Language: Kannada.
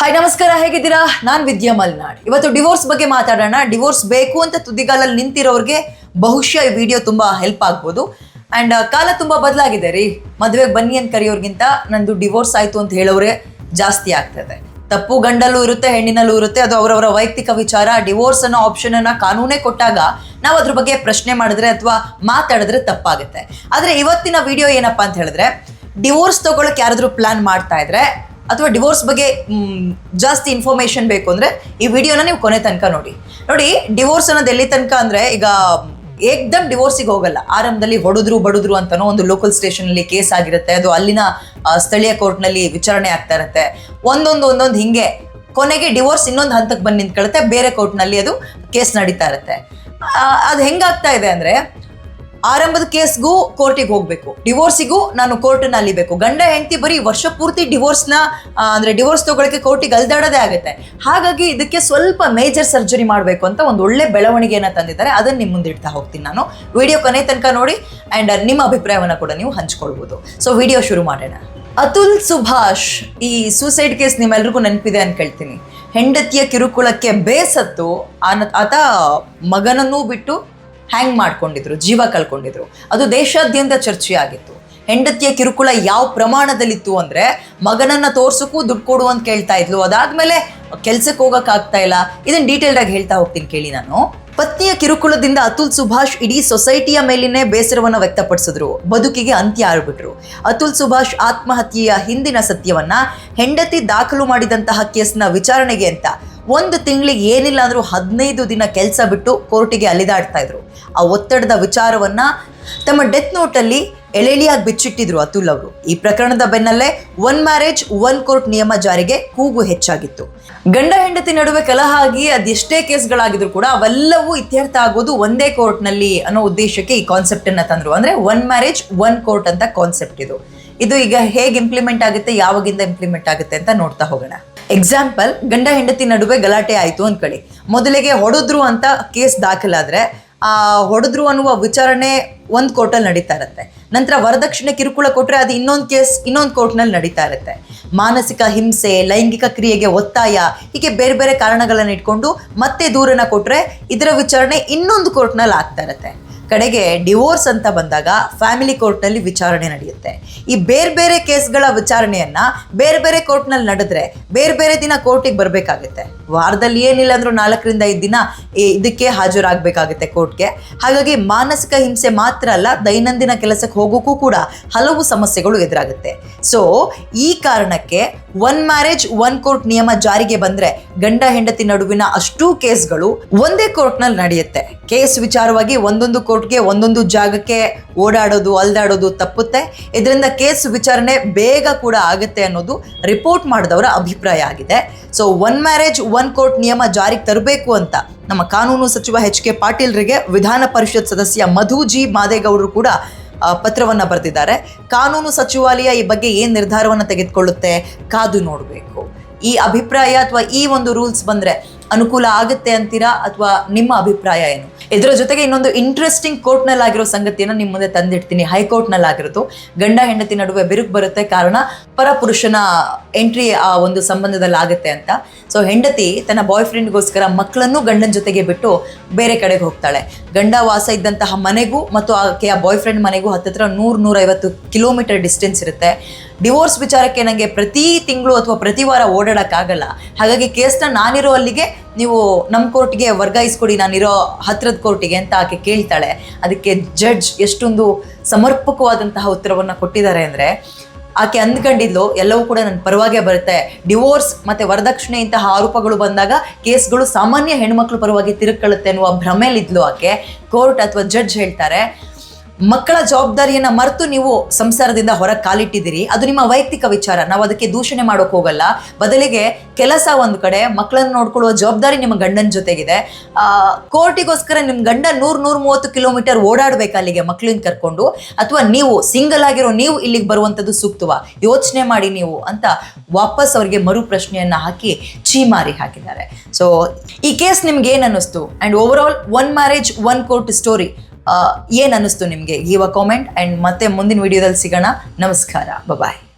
ಹಾಯ್ ನಮಸ್ಕಾರ, ಹೇಗಿದ್ದೀರಾ? ನಾನು ವಿದ್ಯಾ ಮಲ್ನಾಡ್. ಇವತ್ತು ಡಿವೋರ್ಸ್ ಬಗ್ಗೆ ಮಾತಾಡೋಣ. ಡಿವೋರ್ಸ್ ಬೇಕು ಅಂತ ತುದಿಗಾಲಲ್ಲಿ ನಿಂತಿರೋರಿಗೆ ಬಹುಶಃ ಈ ವಿಡಿಯೋ ತುಂಬಾ ಹೆಲ್ಪ್ ಆಗ್ಬೋದು. ಅಂಡ್ ಕಾಲ ತುಂಬಾ ಬದಲಾಗಿದೆ ರೀ. ಮದುವೆಗೆ ಬನ್ನಿ ಅಂತ ಕರೆಯೋರ್ಗಿಂತ ನಂದು ಡಿವೋರ್ಸ್ ಆಯ್ತು ಅಂತ ಹೇಳೋರೆ ಜಾಸ್ತಿ ಆಗ್ತದೆ. ತಪ್ಪು ಗಂಡಲ್ಲೂ ಇರುತ್ತೆ, ಹೆಣ್ಣಿನಲ್ಲೂ ಇರುತ್ತೆ. ಅದು ಅವರವರ ವೈಯಕ್ತಿಕ ವಿಚಾರ. ಡಿವೋರ್ಸ್ ಅನ್ನೋ ಆಪ್ಷನ್ ಅನ್ನ ಕಾನೂನೇ ಕೊಟ್ಟಾಗ ನಾವು ಅದ್ರ ಬಗ್ಗೆ ಪ್ರಶ್ನೆ ಮಾಡಿದ್ರೆ ಅಥವಾ ಮಾತಾಡಿದ್ರೆ ತಪ್ಪಾಗುತ್ತೆ. ಆದ್ರೆ ಇವತ್ತಿನ ವಿಡಿಯೋ ಏನಪ್ಪಾ ಅಂತ ಹೇಳಿದ್ರೆ, ಡಿವೋರ್ಸ್ ತಗೊಳಕ್ ಯಾರಾದ್ರೂ ಪ್ಲಾನ್ ಮಾಡ್ತಾ ಇದ್ರೆ ಅಥವಾ ಡಿವೋರ್ಸ್ ಬಗ್ಗೆ ಜಾಸ್ತಿ ಇನ್ಫಾರ್ಮೇಶನ್ ಬೇಕು ಅಂದರೆ ಈ ವಿಡಿಯೋನ ನೀವು ಕೊನೆ ತನಕ ನೋಡಿ. ನೋಡಿ ಡಿವೋರ್ಸ್ ಅನ್ನೋದು ಎಲ್ಲಿ ತನಕ ಅಂದರೆ ಈಗ ಏಕ್ದಮ್ ಡಿವೋರ್ಸಿಗೆ ಹೋಗಲ್ಲ. ಆರಂಭದಲ್ಲಿ ಹೊಡೆದ್ರು, ಬಡಿದ್ರು ಅಂತನೋ ಒಂದು ಲೋಕಲ್ ಸ್ಟೇಷನ್ ಅಲ್ಲಿ ಕೇಸ್ ಆಗಿರುತ್ತೆ. ಅದು ಅಲ್ಲಿನ ಸ್ಥಳೀಯ ಕೋರ್ಟ್ನಲ್ಲಿ ವಿಚಾರಣೆ ಆಗ್ತಾ ಇರುತ್ತೆ. ಒಂದೊಂದು ಒಂದೊಂದು ಹಿಂಗೆ ಕೊನೆಗೆ ಡಿವೋರ್ಸ್ ಇನ್ನೊಂದು ಹಂತಕ್ಕೆ ಬಂದು ನಿಂತ್ಕೊಳ್ಳುತ್ತೆ. ಬೇರೆ ಕೋರ್ಟ್ನಲ್ಲಿ ಅದು ಕೇಸ್ ನಡೀತಾ ಇರುತ್ತೆ. ಅದು ಹೆಂಗಾಗ್ತಾ ಇದೆ ಅಂದ್ರೆ ಆರಂಭದ ಕೇಸ್ಗೂ ಕೋರ್ಟಿಗೆ ಹೋಗ್ಬೇಕು. ಡಿವೋರ್ಸಿಗೂ ನಾನು ಕೋರ್ಟನ್ನ ಅಲಿಬೇಕು ಗಂಡ, ಹೆಂಡತಿ ಬರೀ ವರ್ಷ ಪೂರ್ತಿ ಡಿವೋರ್ಸ್ನ ಅಂದ್ರೆ ಡಿವೋರ್ಸ್ ತಗೊಳಕ್ಕೆ ಕೋರ್ಟಿಗೆ ಅಲ್ದಾಡೋದೇ ಆಗುತ್ತೆ. ಹಾಗಾಗಿ ಇದಕ್ಕೆ ಸ್ವಲ್ಪ ಮೇಜರ್ ಸರ್ಜರಿ ಮಾಡಬೇಕು ಅಂತ ಒಂದು ಒಳ್ಳೆ ಬೆಳವಣಿಗೆಯನ್ನ ತಂದಿದ್ದಾರೆ. ಅದನ್ನ ನಿಮ್ಮ ಮುಂದೆ ಇಡ್ತಾ ಹೋಗ್ತೀನಿ ನಾನು. ವಿಡಿಯೋ ಕೊನೆ ತನಕ ನೋಡಿ ಅಂಡ್ ನಿಮ್ಮ ಅಭಿಪ್ರಾಯವನ್ನ ಕೂಡ ನೀವು ಹಂಚ್ಕೊಳ್ಬೋದು. ಸೊ ವಿಡಿಯೋ ಶುರು ಮಾಡೋಣ. ಅತುಲ್ ಸುಭಾಷ್ ಈ ಸೂಸೈಡ್ ಕೇಸ್ ನಿಮ್ಮೆಲ್ರಿಗೂ ನೆನಪಿದೆ ಅಂತ ಕೇಳ್ತೀನಿ. ಹೆಂಡತಿಯ ಕಿರುಕುಳಕ್ಕೆ ಬೇಸತ್ತು ಆತ ಮಗನನ್ನೂ ಬಿಟ್ಟು ಹ್ಯಾಂಗ್ ಮಾಡ್ಕೊಂಡಿದ್ರು, ಜೀವ ಕಳ್ಕೊಂಡಿದ್ರು. ಅದು ದೇಶಾದ್ಯಂತ ಚರ್ಚೆ ಆಗಿತ್ತು ಹೆಂಡತಿಯ ಕಿರುಕುಳ ಯಾವ ಪ್ರಮಾಣದಲ್ಲಿತ್ತು ಅಂದ್ರೆ, ಮಗನನ್ನ ತೋರ್ಸಕ್ಕೂ ದುಡ್ಡು ಕೊಡು ಅಂತ ಕೇಳ್ತಾ ಇದ್ಲು. ಅದಾದ್ಮೇಲೆ ಕೆಲ್ಸಕ್ಕೆ ಹೋಗಕ್ ಆಗ್ತಾ ಇಲ್ಲ. ಇದನ್ನ ಡೀಟೇಲ್ಡ್ ಆಗಿ ಹೇಳ್ತಾ ಹೋಗ್ತೀನಿ ಕೇಳಿ ನಾನು. ಪತ್ನಿಯ ಕಿರುಕುಳದಿಂದ ಅತುಲ್ ಸುಭಾಷ್ ಇಡೀ ಸೊಸೈಟಿಯ ಮೇಲಿನೇ ಬೇಸರವನ್ನು ವ್ಯಕ್ತಪಡಿಸಿದ್ರು. ಬದುಕಿಗೆ ಅಂತ್ಯ ಆಗ್ಬಿಟ್ರು. ಅತುಲ್ ಸುಭಾಷ್ ಆತ್ಮಹತ್ಯೆಯ ಹಿಂದಿನ ಸತ್ಯವನ್ನ ಹೆಂಡತಿ ದಾಖಲು ಮಾಡಿದಂತಹ ಕೇಸ್ನ ವಿಚಾರಣೆಗೆ ಅಂತ. ಒಂದು ತಿಂಗಳಿಗೆ ಏನಿಲ್ಲ ಅಂದ್ರೂ ಹದಿನೈದು ದಿನ ಕೆಲಸ ಬಿಟ್ಟು ಕೋರ್ಟಿಗೆ ಅಲಿದಾಡ್ತಾ ಇದ್ರು. ಆ ಒತ್ತಡದ ವಿಚಾರವನ್ನ ತಮ್ಮ ಡೆತ್ ನೋಟಲ್ಲಿ ಎಳೆಳಿಯಾಗಿ ಬಿಚ್ಚಿಟ್ಟಿದ್ರು ಅತುಲ್ ಅವರು. ಈ ಪ್ರಕರಣದ ಬೆನ್ನಲ್ಲೇ ಒನ್ ಮ್ಯಾರೇಜ್, ಒನ್ ಕೋರ್ಟ್ ನಿಯಮ ಜಾರಿಗೆ ಕೂಗು ಹೆಚ್ಚಾಗಿತ್ತು. ಗಂಡ ಹೆಂಡತಿ ನಡುವೆ ಕಲಹ ಆಗಿ ಅದೆಷ್ಟೇ ಕೇಸ್ಗಳಾಗಿದ್ರು ಕೂಡ ಅವೆಲ್ಲವೂ ಇತ್ಯರ್ಥ ಆಗೋದು ಒಂದೇ ಕೋರ್ಟ್ನಲ್ಲಿ ಅನ್ನೋ ಉದ್ದೇಶಕ್ಕೆ ಈ ಕಾನ್ಸೆಪ್ಟ್ ಅನ್ನ ತಂದ್ರು. ಅಂದ್ರೆ ಒನ್ ಮ್ಯಾರೇಜ್, ಒನ್ ಕೋರ್ಟ್ ಅಂತ ಕಾನ್ಸೆಪ್ಟ್ ಇದು. ಇದು ಈಗ ಹೇಗೆ ಇಂಪ್ಲಿಮೆಂಟ್ ಆಗುತ್ತೆ, ಯಾವಾಗಿಂದ ಇಂಪ್ಲಿಮೆಂಟ್ ಆಗುತ್ತೆ ಅಂತ ನೋಡ್ತಾ ಹೋಗೋಣ. ಎಕ್ಸಾಂಪಲ್ ಗಂಡ ಹೆಂಡತಿ ನಡುವೆ ಗಲಾಟೆ ಆಯಿತು ಅಂದ್ಕೊಳ್ಳಿ ಮೊದಲಿಗೆ ಹೊಡೆದ್ರು ಅಂತ ಕೇಸ್ ದಾಖಲಾದರೆ, ಆ ಹೊಡೆದ್ರು ಅನ್ನುವ ವಿಚಾರಣೆ ಒಂದು ಕೋರ್ಟಲ್ಲಿ ನಡೀತಾ ಇರುತ್ತೆ. ನಂತರ ವರದಕ್ಷಿಣೆ ಕಿರುಕುಳ ಕೊಟ್ಟರೆ ಅದು ಇನ್ನೊಂದು ಕೇಸ್, ಇನ್ನೊಂದು ಕೋರ್ಟ್ನಲ್ಲಿ ನಡೀತಾ ಇರುತ್ತೆ. ಮಾನಸಿಕ ಹಿಂಸೆ, ಲೈಂಗಿಕ ಕ್ರಿಯೆಗೆ ಒತ್ತಾಯ, ಹೀಗೆ ಬೇರೆ ಬೇರೆ ಕಾರಣಗಳನ್ನು ಇಟ್ಕೊಂಡು ಮತ್ತೆ ದೂರನ ಕೊಟ್ಟರೆ ಇದರ ವಿಚಾರಣೆ ಇನ್ನೊಂದು ಕೋರ್ಟ್ನಲ್ಲಿ ಆಗ್ತಾ ಇರುತ್ತೆ. ಕಡೆಗೆ ಡಿವೋರ್ಸ್ ಅಂತ ಬಂದಾಗ ಫ್ಯಾಮಿಲಿ ಕೋರ್ಟ್ನಲ್ಲಿ ವಿಚಾರಣೆ ನಡೆಯುತ್ತೆ. ಈ ಬೇರೆ ಬೇರೆ ಕೇಸ್ಗಳ ವಿಚಾರಣೆಯನ್ನ ಬೇರೆ ಬೇರೆ ಕೋರ್ಟ್ನಲ್ಲಿ ನಡೆದ್ರೆ ಬೇರೆ ಬೇರೆ ದಿನ ಕೋರ್ಟಿಗೆ ಬರಬೇಕಾಗುತ್ತೆ. ವಾರದಲ್ಲಿ ಏನಿಲ್ಲ ಅಂದ್ರೂ ನಾಲ್ಕರಿಂದ ಐದು ದಿನ ಇದಕ್ಕೆ ಹಾಜರಾಗಬೇಕಾಗುತ್ತೆ ಕೋರ್ಟ್ಗೆ. ಹಾಗಾಗಿ ಮಾನಸಿಕ ಹಿಂಸೆ ಮಾತ್ರ ಅಲ್ಲ, ದೈನಂದಿನ ಕೆಲಸಕ್ಕೆ ಹೋಗೋಕ್ಕೂ ಕೂಡ ಹಲವು ಸಮಸ್ಯೆಗಳು ಎದುರಾಗುತ್ತೆ. ಸೊ ಈ ಕಾರಣಕ್ಕೆ ಒನ್ ಮ್ಯಾರೇಜ್ ಒನ್ ಕೋರ್ಟ್ ನಿಯಮ ಜಾರಿಗೆ ಬಂದ್ರೆ ಗಂಡ ಹೆಂಡತಿ ನಡುವಿನ ಅಷ್ಟೂ ಕೇಸ್ಗಳು ಒಂದೇ ಕೋರ್ಟ್ನಲ್ಲಿ ನಡೆಯುತ್ತೆ. ಕೇಸ್ ವಿಚಾರವಾಗಿ ಒಂದೊಂದು ಕೋರ್ಟ್ಗೆ ಒಂದೊಂದು ಜಾಗಕ್ಕೆ ಓಡಾಡೋದು, ಅಲ್ದಾಡೋದು ತಪ್ಪುತ್ತೆ. ಇದರಿಂದ ಕೇಸ್ ವಿಚಾರಣೆ ಬೇಗ ಕೂಡ ಆಗುತ್ತೆ ಅನ್ನೋದು ರಿಪೋರ್ಟ್ ಮಾಡಿದವರ ಅಭಿಪ್ರಾಯ ಆಗಿದೆ. So one marriage one court ನಿಯಮ ಜಾರಿಗೆ ತರಬೇಕು ಅಂತ ನಮ್ಮ ಕಾನೂನು ಸಚಿವ ಎಚ್ ಕೆ ಪಾಟೀಲ್ರಿಗೆ ವಿಧಾನ ಪರಿಷತ್ ಸದಸ್ಯ ಮಧು ಜಿ ಮಾದೇಗೌಡರು ಕೂಡ ಪತ್ರವನ್ನು ಬರೆದಿದ್ದಾರೆ. ಕಾನೂನು ಸಚಿವಾಲಯ ಈ ಬಗ್ಗೆ ಏನು ನಿರ್ಧಾರವನ್ನು ತೆಗೆದುಕೊಳ್ಳುತ್ತೆ ಕಾದು ನೋಡಬೇಕು. ಈ ಅಭಿಪ್ರಾಯ ಅಥವಾ ಈ ಒಂದು ರೂಲ್ಸ್ ಬಂದ್ರೆ ಅನುಕೂಲ ಆಗುತ್ತೆ ಅಂತೀರಾ ಅಥವಾ ನಿಮ್ಮ ಅಭಿಪ್ರಾಯ ಏನು? ಇದರ ಜೊತೆಗೆ ಇನ್ನೊಂದು ಇಂಟ್ರೆಸ್ಟಿಂಗ್ ಕೋರ್ಟ್ನಲ್ಲಿ ಆಗಿರೋ ಸಂಗತಿಯನ್ನು ನಿಮ್ಮ ಮುಂದೆ ತಂದಿಡ್ತೀನಿ. ಹೈಕೋರ್ಟ್ನಲ್ಲಿ ಆಗಿರೋದು ಗಂಡ ಹೆಂಡತಿ ನಡುವೆ ಬಿರುಕು ಬರುತ್ತೆ. ಕಾರಣ ಪರ ಪುರುಷನ ಎಂಟ್ರಿ ಆ ಒಂದು ಸಂಬಂಧದಲ್ಲಿ ಆಗುತ್ತೆ ಅಂತ. ಸೊ ಹೆಂಡತಿ ತನ್ನ ಬಾಯ್ ಫ್ರೆಂಡ್ಗೋಸ್ಕರ ಮಕ್ಕಳನ್ನು ಗಂಡನ ಜೊತೆಗೆ ಬಿಟ್ಟು ಬೇರೆ ಕಡೆಗೆ ಹೋಗ್ತಾಳೆ. ಗಂಡ ವಾಸ ಇದ್ದಂತಹ ಮನೆಗೂ ಮತ್ತು ಆಕೆಯ ಬಾಯ್ ಫ್ರೆಂಡ್ ಮನೆಗೂ ಹತ್ತತ್ರ ನೂರು ನೂರೈವತ್ತು ಕಿಲೋಮೀಟರ್ ಡಿಸ್ಟೆನ್ಸ್ ಇರುತ್ತೆ. ಡಿವೋರ್ಸ್ ವಿಚಾರಕ್ಕೆ ನನಗೆ ಪ್ರತಿ ತಿಂಗಳು ಅಥವಾ ಪ್ರತಿ ವಾರ ಓಡಾಡೋಕ್ಕಾಗಲ್ಲ ಹಾಗಾಗಿ ಕೇಸ್ನ ನಾನಿರೋ ಅಲ್ಲಿಗೆ ನೀವು ನಮ್ಮ ಕೋರ್ಟ್ಗೆ ವರ್ಗಾಯಿಸ್ಕೊಡಿ, ನಾನಿರೋ ಹತ್ತಿರದ ಕೋರ್ಟಿಗೆ ಅಂತ ಆಕೆ ಕೇಳ್ತಾಳೆ. ಅದಕ್ಕೆ ಜಡ್ಜ್ ಎಷ್ಟೊಂದು ಸಮರ್ಪಕವಾದಂತಹ ಉತ್ತರವನ್ನು ಕೊಟ್ಟಿದ್ದಾರೆ ಅಂದರೆ ಆಕೆ ಅಂದ್ಕೊಂಡಿದ್ಲು, ಎಲ್ಲವೂ ಕೂಡ ನನ್ನ ಪರವಾಗೇ ಬರುತ್ತೆ. ಡಿವೋರ್ಸ್ ಮತ್ತೆ ವರದಕ್ಷಿಣೆ ಇಂತಹ ಆರೋಪಗಳು ಬಂದಾಗ ಕೇಸ್ಗಳು ಸಾಮಾನ್ಯ ಹೆಣ್ಮಕ್ಳು ಪರವಾಗಿ ತಿರುಕೊಳ್ಳುತ್ತೆ ಅನ್ನುವ ಭ್ರಮೆಯಲ್ಲಿದ್ಲು ಆಕೆ. ಕೋರ್ಟ್ ಅಥವಾ ಜಡ್ಜ್ ಹೇಳ್ತಾರೆ ಮಕ್ಕಳ ಜವಾಬ್ದಾರಿಯನ್ನ ಮರೆತು ನೀವು ಸಂಸಾರದಿಂದ ಹೊರಗೆ ಕಾಲಿಟ್ಟಿದ್ದೀರಿ. ಅದು ನಿಮ್ಮ ವೈಯಕ್ತಿಕ ವಿಚಾರ. ನಾವು ಅದಕ್ಕೆ ದೂಷಣೆ ಮಾಡೋಕೆ ಹೋಗಲ್ಲ. ಬದಲಿಗೆ ಕೆಲಸ ಒಂದು ಕಡೆ, ಮಕ್ಕಳನ್ನು ನೋಡ್ಕೊಳ್ಳುವ ಜವಾಬ್ದಾರಿ ನಿಮ್ಮ ಗಂಡನ ಜೊತೆಗಿದೆ. ಕೋರ್ಟಿಗೋಸ್ಕರ ನಿಮ್ಮ ಗಂಡ ನೂರ್ ನೂರ ಮೂವತ್ತು ಕಿಲೋಮೀಟರ್ ಓಡಾಡಬೇಕು ಅಲ್ಲಿಗೆ ಮಕ್ಕಳನ್ನ ಕರ್ಕೊಂಡು. ಅಥವಾ ನೀವು ಸಿಂಗಲ್ ಆಗಿರೋ ನೀವು ಇಲ್ಲಿಗೆ ಬರುವಂಥದ್ದು ಸೂಕ್ತವ? ಯೋಚನೆ ಮಾಡಿ ನೀವು ಅಂತ ವಾಪಸ್ ಅವರಿಗೆ ಮರು ಪ್ರಶ್ನೆಯನ್ನ ಹಾಕಿ ಚೀಮಾರಿ ಹಾಕಿದ್ದಾರೆ. ಸೊ ಈ ಕೇಸ್ ನಿಮ್ಗೆ ಏನು ಅನ್ನಿಸ್ತು? And overall one marriage one court story ಏನು ಅನ್ನಿಸ್ತು ನಿಮಗೆ? ಗಿವ್ ಕಾಮೆಂಟ್ ಆ್ಯಂಡ್ ಮತ್ತೆ ಮುಂದಿನ ವಿಡಿಯೋದಲ್ಲಿ ಸಿಗೋಣ. ನಮಸ್ಕಾರ. ಬಾಯ್